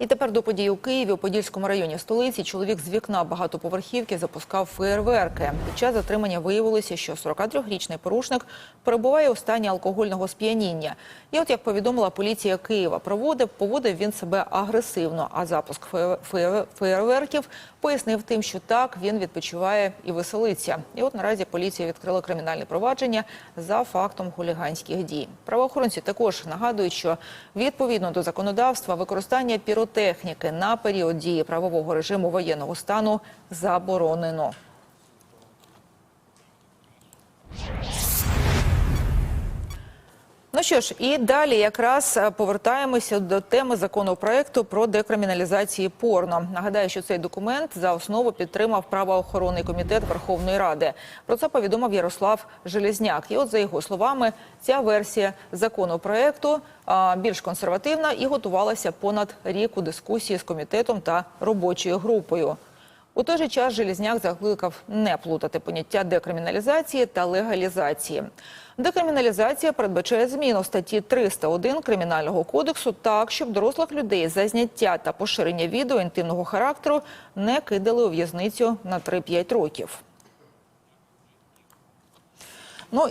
І тепер до подій у Києві у Подільському районі столиці чоловік з вікна багатоповерхівки запускав феєрверки. Під час затримання виявилося, що 43-річний порушник перебуває у стані алкогольного сп'яніння. І от як повідомила поліція Києва, проводив поводив він себе агресивно. А запуск феє- феє- феєрверків пояснив тим, що так він відпочиває і веселиться. І от наразі поліція відкрила кримінальне провадження за фактом хуліганських дій. Правоохоронці також нагадують, що відповідно до законодавства використання піротехніки на період дії правового режиму воєнного стану заборонено. Що ж, і далі якраз е, повертаємося до теми законопроекту про декриміналізацію порно. Нагадаю, що цей документ за основу підтримав правоохоронний комітет Верховної Ради. Про це повідомив Ярослав Железняк. І от за його словами, ця версія законопроекту більш консервативна і готувалася понад рік у дискусії з комітетом та робочою групою. У той же час Желізняк закликав не плутати поняття декриміналізації та легалізації. Декриміналізація передбачає зміну статті 301 Кримінального кодексу так, щоб дорослих людей за зняття та поширення відео інтимного характеру не кидали у в'язницю на 3-5 років.